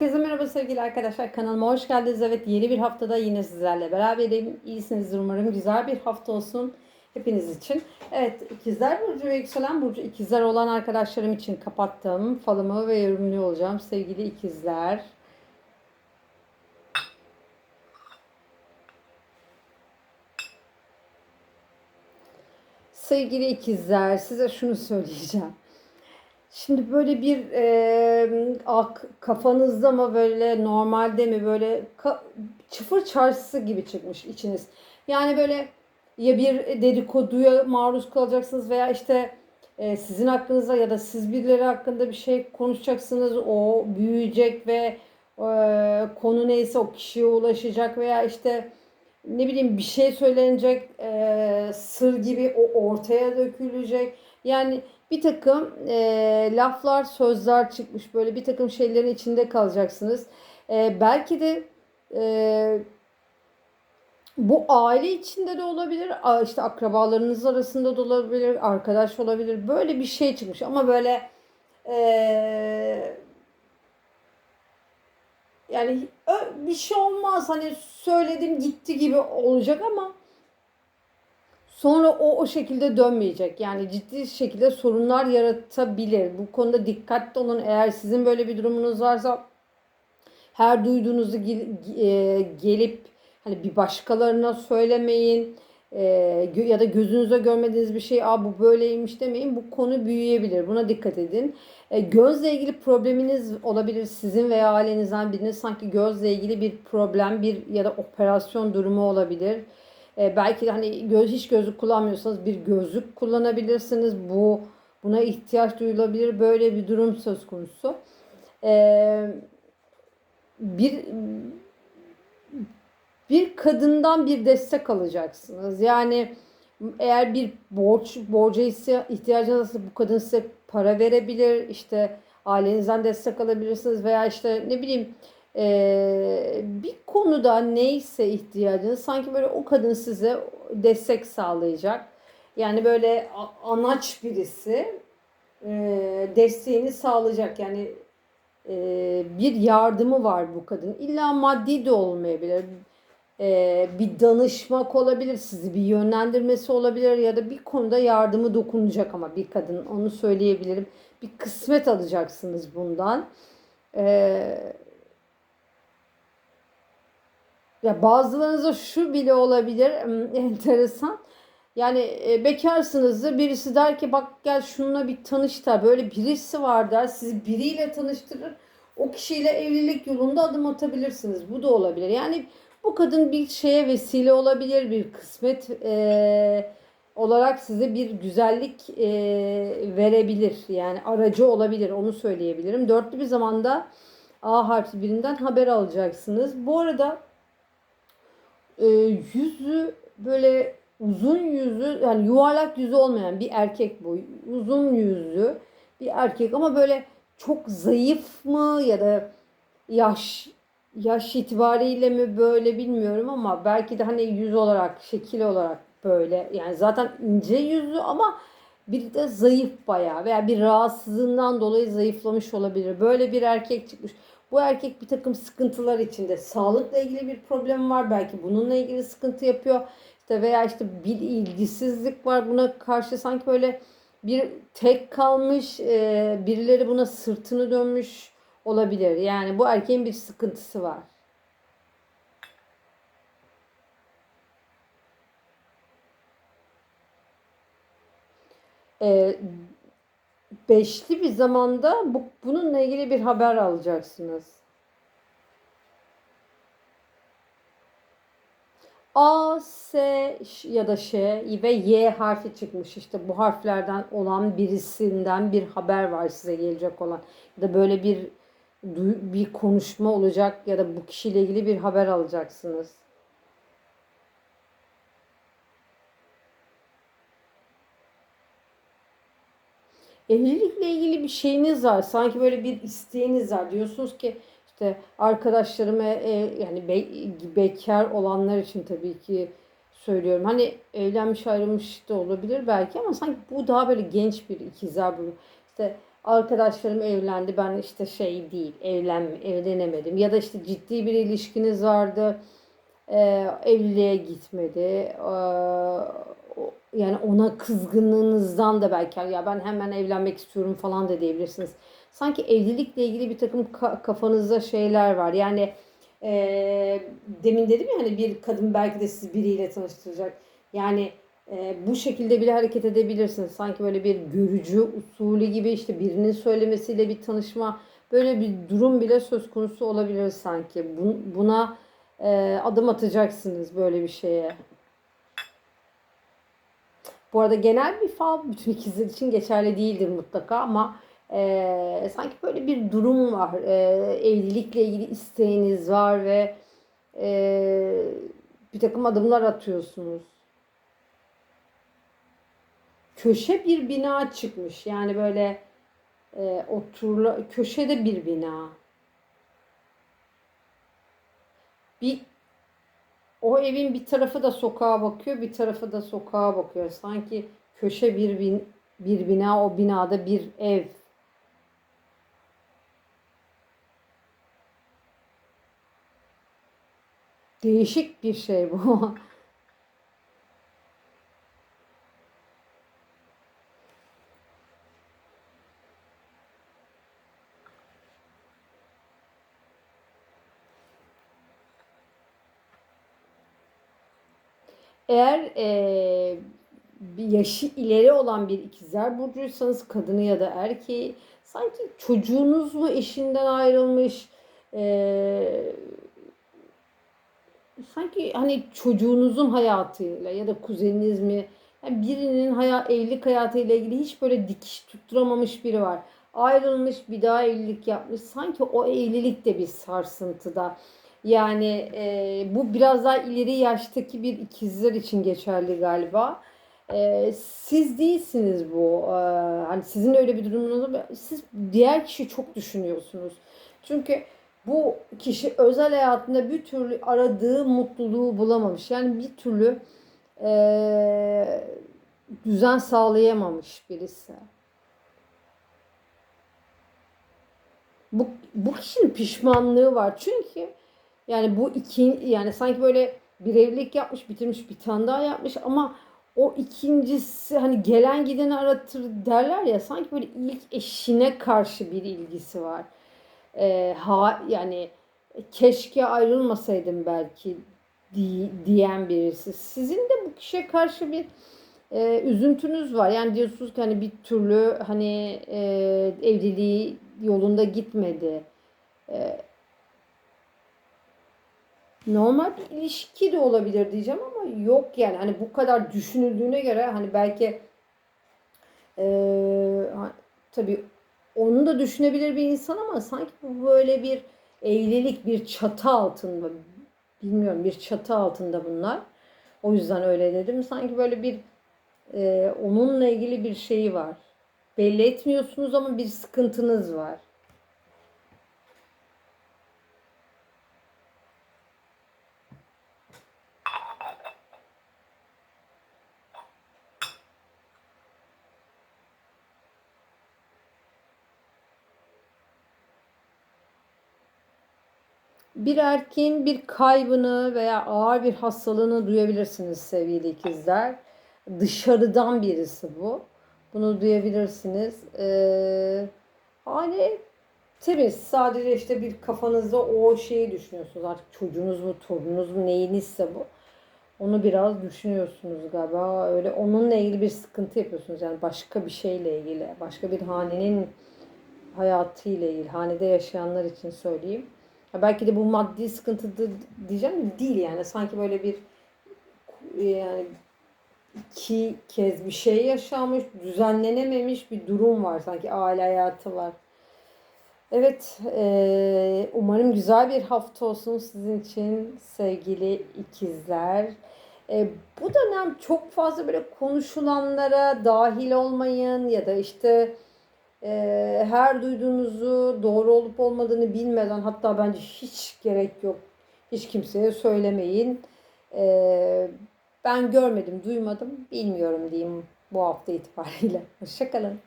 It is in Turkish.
Herkese merhaba sevgili arkadaşlar kanalıma hoş geldiniz. Evet yeni bir haftada yine sizlerle beraberim. İyisinizdir umarım. Güzel bir hafta olsun hepiniz için. Evet ikizler burcu ve yükselen burcu ikizler olan arkadaşlarım için kapattım. Falımı ve yorumluyor olacağım sevgili ikizler. Sevgili ikizler size şunu söyleyeceğim. Şimdi böyle bir e, ak, kafanızda mı böyle normalde mi böyle ka- çıfır çarşısı gibi çıkmış içiniz. Yani böyle ya bir dedikoduya maruz kalacaksınız veya işte e, sizin hakkınızda ya da siz birileri hakkında bir şey konuşacaksınız. O büyüyecek ve e, konu neyse o kişiye ulaşacak veya işte ne bileyim bir şey söylenecek e, sır gibi o ortaya dökülecek. Yani bir takım e, laflar, sözler çıkmış böyle bir takım şeylerin içinde kalacaksınız. E, belki de e, bu aile içinde de olabilir, işte akrabalarınız arasında da olabilir, arkadaş olabilir. Böyle bir şey çıkmış ama böyle e, yani bir şey olmaz hani söyledim gitti gibi olacak ama sonra o o şekilde dönmeyecek. Yani ciddi şekilde sorunlar yaratabilir. Bu konuda dikkatli olun. Eğer sizin böyle bir durumunuz varsa her duyduğunuzu e, gelip hani bir başkalarına söylemeyin. E, ya da gözünüze görmediğiniz bir şey, "Aa bu böyleymiş." demeyin. Bu konu büyüyebilir. Buna dikkat edin. E, gözle ilgili probleminiz olabilir. Sizin veya ailenizden birinin sanki gözle ilgili bir problem, bir ya da operasyon durumu olabilir. E, belki hani göz hiç gözlük kullanmıyorsanız bir gözlük kullanabilirsiniz. Bu buna ihtiyaç duyulabilir. Böyle bir durum söz konusu. E, bir bir kadından bir destek alacaksınız. Yani eğer bir borç borca ihtiyacınız varsa bu kadın size para verebilir. İşte ailenizden destek alabilirsiniz veya işte ne bileyim eee, bir konuda neyse ihtiyacınız sanki böyle o kadın size destek sağlayacak. Yani böyle anaç birisi eee, desteğini sağlayacak. Yani eee, bir yardımı var bu kadın. İlla maddi de olmayabilir. Eee, bir danışmak olabilir, sizi bir yönlendirmesi olabilir ya da bir konuda yardımı dokunacak ama bir kadın onu söyleyebilirim. Bir kısmet alacaksınız bundan. Eee, ya bazılarınıza şu bile olabilir, hmm, enteresan. Yani e, bekarsınızdır, birisi der ki bak gel şununla bir tanış da böyle birisi var der, sizi biriyle tanıştırır. O kişiyle evlilik yolunda adım atabilirsiniz. Bu da olabilir. Yani bu kadın bir şeye vesile olabilir, bir kısmet e, olarak size bir güzellik e, verebilir. Yani aracı olabilir, onu söyleyebilirim. Dörtlü bir zamanda A harfi birinden haber alacaksınız. Bu arada e, yüzü böyle uzun yüzü yani yuvarlak yüzü olmayan bir erkek bu. Uzun yüzlü bir erkek ama böyle çok zayıf mı ya da yaş yaş itibariyle mi böyle bilmiyorum ama belki de hani yüz olarak, şekil olarak böyle. Yani zaten ince yüzlü ama bir de zayıf bayağı veya bir rahatsızlığından dolayı zayıflamış olabilir. Böyle bir erkek çıkmış. Bu erkek bir takım sıkıntılar içinde. Sağlıkla ilgili bir problem var. Belki bununla ilgili sıkıntı yapıyor. İşte veya işte bir ilgisizlik var. Buna karşı sanki böyle bir tek kalmış, e, birileri buna sırtını dönmüş olabilir. Yani bu erkeğin bir sıkıntısı var. E, beşli bir zamanda bu, bununla ilgili bir haber alacaksınız. A, S ya da Ş ve Y harfi çıkmış. İşte bu harflerden olan birisinden bir haber var size gelecek olan. Ya da böyle bir bir konuşma olacak ya da bu kişiyle ilgili bir haber alacaksınız. Evlilikle ilgili bir şeyiniz var. Sanki böyle bir isteğiniz var. Diyorsunuz ki işte arkadaşlarıma e, yani be- bekar olanlar için tabii ki söylüyorum. Hani evlenmiş ayrılmış da olabilir belki ama sanki bu daha böyle genç bir ikizler bu. İşte arkadaşlarım evlendi ben işte şey değil evlen evlenemedim ya da işte ciddi bir ilişkiniz vardı e, evliliğe gitmedi E, yani ona kızgınlığınızdan da belki ya ben hemen evlenmek istiyorum falan da diyebilirsiniz. Sanki evlilikle ilgili bir takım ka- kafanızda şeyler var. Yani e, demin dedim ya hani bir kadın belki de sizi biriyle tanıştıracak. Yani e, bu şekilde bile hareket edebilirsiniz. Sanki böyle bir görücü usulü gibi işte birinin söylemesiyle bir tanışma böyle bir durum bile söz konusu olabilir sanki. Bun- Buna e, adım atacaksınız böyle bir şeye. Bu arada genel bir fal bütün ikizler için geçerli değildir mutlaka ama e, sanki böyle bir durum var. E, evlilikle ilgili isteğiniz var ve e, bir takım adımlar atıyorsunuz. Köşe bir bina çıkmış. Yani böyle e, oturla köşede bir bina. Bir o evin bir tarafı da sokağa bakıyor, bir tarafı da sokağa bakıyor. Sanki köşe bir bin, bir bina, o binada bir ev. Değişik bir şey bu. Eğer eee, bir yaşı ileri olan bir ikizler burcuysanız kadını ya da erkeği sanki çocuğunuz mu eşinden ayrılmış eee, sanki hani çocuğunuzun hayatıyla ya da kuzeniniz mi yani birinin hayat, evlilik hayatıyla ilgili hiç böyle dikiş tutturamamış biri var. Ayrılmış bir daha evlilik yapmış. Sanki o evlilik de bir sarsıntıda. Yani e, bu biraz daha ileri yaştaki bir ikizler için geçerli galiba. E, siz değilsiniz bu. E, hani sizin öyle bir durumunuz var. Siz diğer kişi çok düşünüyorsunuz. Çünkü bu kişi özel hayatında bir türlü aradığı mutluluğu bulamamış. Yani bir türlü e, düzen sağlayamamış birisi. Bu, bu kişinin pişmanlığı var. Çünkü yani bu iki yani sanki böyle bir evlilik yapmış, bitirmiş, bir tane daha yapmış ama o ikincisi hani gelen gideni aratır derler ya sanki böyle ilk eşine karşı bir ilgisi var. Ee, ha yani keşke ayrılmasaydım belki di- diyen birisi. Sizin de bu kişiye karşı bir e, üzüntünüz var. Yani diyorsunuz ki hani bir türlü hani e, evliliği yolunda gitmedi. E, normal bir ilişki de olabilir diyeceğim ama yok yani hani bu kadar düşünüldüğüne göre hani belki e, tabii onu da düşünebilir bir insan ama sanki bu böyle bir evlilik bir çatı altında bilmiyorum bir çatı altında bunlar. O yüzden öyle dedim. Sanki böyle bir e, onunla ilgili bir şeyi var. Belli etmiyorsunuz ama bir sıkıntınız var. Bir erkeğin bir kaybını veya ağır bir hastalığını duyabilirsiniz sevgili ikizler. Dışarıdan birisi bu. Bunu duyabilirsiniz. Ee, hani temiz. Sadece işte bir kafanızda o şeyi düşünüyorsunuz. Artık çocuğunuz mu, torununuz mu, neyinizse bu. Onu biraz düşünüyorsunuz galiba. Öyle onunla ilgili bir sıkıntı yapıyorsunuz. Yani başka bir şeyle ilgili. Başka bir hanenin hayatıyla ilgili. Hanede yaşayanlar için söyleyeyim. Ya belki de bu maddi sıkıntıdır diyeceğim de değil yani. Sanki böyle bir yani iki kez bir şey yaşanmış, düzenlenememiş bir durum var. Sanki aile hayatı var. Evet, eee, umarım güzel bir hafta olsun sizin için sevgili ikizler. E, bu dönem çok fazla böyle konuşulanlara dahil olmayın ya da işte e, her duyduğunuzu doğru olup olmadığını bilmeden hatta bence hiç gerek yok. Hiç kimseye söylemeyin. E, ben görmedim, duymadım, bilmiyorum diyeyim bu hafta itibariyle. Hoşçakalın.